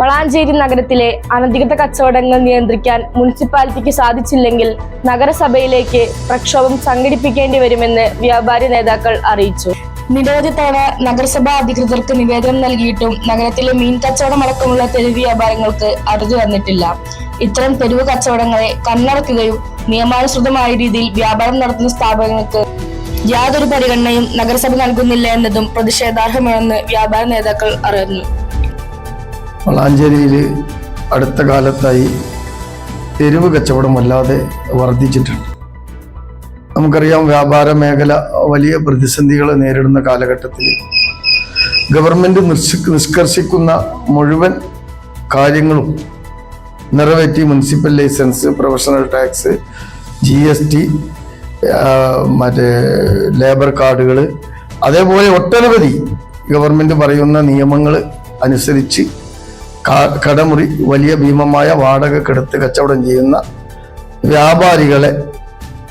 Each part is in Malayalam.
വളാഞ്ചേരി നഗരത്തിലെ അനധികൃത കച്ചവടങ്ങൾ നിയന്ത്രിക്കാൻ മുനിസിപ്പാലിറ്റിക്ക് സാധിച്ചില്ലെങ്കിൽ നഗരസഭയിലേക്ക് പ്രക്ഷോഭം സംഘടിപ്പിക്കേണ്ടി വരുമെന്ന് വ്യാപാരി നേതാക്കൾ അറിയിച്ചു. നിരവധി തവണ നഗരസഭാ അധികൃതർക്ക് നിവേദനം നൽകിയിട്ടും നഗരത്തിലെ മീൻ കച്ചവടം അടക്കമുള്ള തെരുവ് വ്യാപാരങ്ങൾക്ക് അറുതി വന്നിട്ടില്ല. ഇത്തരം തെരുവ് കച്ചവടങ്ങളെ കണ്ണടക്കുകയും നിയമാനുസൃതമായ രീതിയിൽ വ്യാപാരം നടത്തുന്ന സ്ഥാപനങ്ങൾക്ക് യാതൊരു പരിഗണനയും നഗരസഭ നൽകുന്നില്ല എന്നതും പ്രതിഷേധാർഹമാണെന്ന് വ്യാപാര നേതാക്കൾ അറിയുന്നു വളാഞ്ചേരിയിൽ അടുത്ത കാലത്തായി തെരുവ് കച്ചവടം വല്ലാതെ വർദ്ധിച്ചിട്ടുണ്ട്. നമുക്കറിയാം വ്യാപാര മേഖല വലിയ പ്രതിസന്ധികൾ നേരിടുന്ന കാലഘട്ടത്തിൽ ഗവൺമെന്റ് നിഷ് നിഷ്കർഷിക്കുന്ന മുഴുവൻ കാര്യങ്ങളും നിറവേറ്റി municipal licence professional tax G S T മറ്റേ ലേബർ കാർഡുകൾ അതേപോലെ ഒട്ടനവധി ഗവൺമെന്റ് പറയുന്ന നിയമങ്ങൾ അനുസരിച്ച് കടമുറി വലിയ ഭീമമായ വാടക കെടുത്ത് കച്ചവടം ചെയ്യുന്ന വ്യാപാരികളെ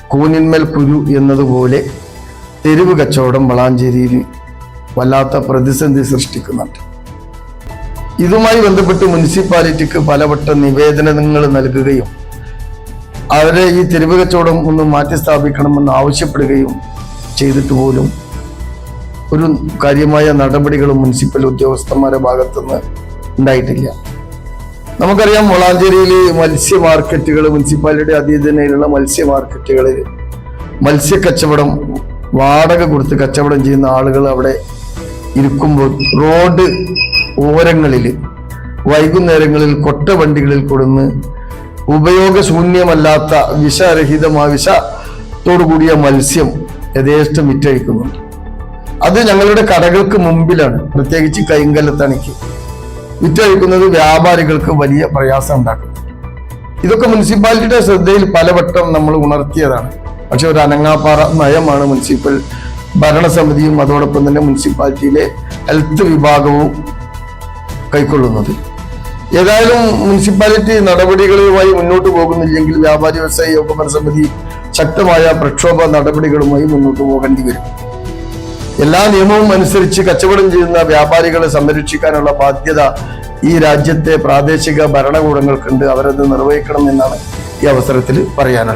കൂനിന്മേൽ കുരു എന്നതുപോലെ തെരുവ് കച്ചവടം വളാഞ്ചേരിയിൽ വല്ലാത്ത പ്രതിസന്ധി സൃഷ്ടിക്കുന്നുണ്ട്. ഇതുമായി ബന്ധപ്പെട്ട് മുനിസിപ്പാലിറ്റിക്ക് പലവട്ടം നിവേദനങ്ങൾ നൽകുകയും അവരെ ഈ തെരുവ് കച്ചവടം ഒന്ന് മാറ്റി സ്ഥാപിക്കണമെന്ന് ആവശ്യപ്പെടുകയും ചെയ്തിട്ട് പോലും ഒരു കാര്യമായ നടപടികളും മുനിസിപ്പൽ ഉദ്യോഗസ്ഥന്മാരുടെ ഭാഗത്തുനിന്ന് ഉണ്ടായിട്ടില്ല. നമുക്കറിയാം വളാഞ്ചേരിയിൽ മത്സ്യ മാർക്കറ്റുകൾ മുനിസിപ്പാലിറ്റിയുടെ അധീനതയിലുള്ള മത്സ്യ മാർക്കറ്റുകളിൽ മത്സ്യ കച്ചവടം വാടക കൊടുത്ത് കച്ചവടം ചെയ്യുന്ന ആളുകൾ അവിടെ ഇരിക്കുമ്പോൾ റോഡ് ഓരങ്ങളിൽ വൈകുന്നേരങ്ങളിൽ കൊട്ട വണ്ടികളിൽ കൊടുന്ന് ഉപയോഗശൂന്യമല്ലാത്ത വിഷരഹിതമായ വിഷത്തോടു കൂടിയ മത്സ്യം യഥേഷ്ടം വിറ്റഴിക്കുന്നുണ്ട്. അത് ഞങ്ങളുടെ കടകൾക്ക് മുമ്പിലാണ്. പ്രത്യേകിച്ച് കൈങ്കലത്തണിക്ക് വിറ്റഴിക്കുന്നത് വ്യാപാരികൾക്ക് വലിയ പ്രയാസം ഉണ്ടാക്കും ഇതൊക്കെ മുനിസിപ്പാലിറ്റിയുടെ ശ്രദ്ധയിൽ പലവട്ടം നമ്മൾ ഉണർത്തിയതാണ്. പക്ഷെ ഒരു അനങ്ങാപ്പാറ നയമാണ് മുനിസിപ്പൽ ഭരണസമിതിയും അതോടൊപ്പം തന്നെ മുനിസിപ്പാലിറ്റിയിലെ ഹെൽത്ത് വിഭാഗവും കൈക്കൊള്ളുന്നത്. ഏതായാലും മുനിസിപ്പാലിറ്റി നടപടികളുമായി മുന്നോട്ട് പോകുന്നില്ലെങ്കിൽ വ്യാപാരി വ്യവസായ യോഗ സമിതി ശക്തമായ പ്രക്ഷോഭ നടപടികളുമായി മുന്നോട്ട് പോകേണ്ടി വരും. എല്ലാ നിയമവും അനുസരിച്ച് കച്ചവടം ചെയ്യുന്ന വ്യാപാരികളെ സംരക്ഷിക്കാനുള്ള ബാധ്യത ഈ രാജ്യത്തെ പ്രാദേശിക ഭരണകൂടങ്ങൾക്കുണ്ട്. അവരത് നിർവഹിക്കണം എന്നാണ് ഈ അവസരത്തിൽ പറയാനുള്ളത്.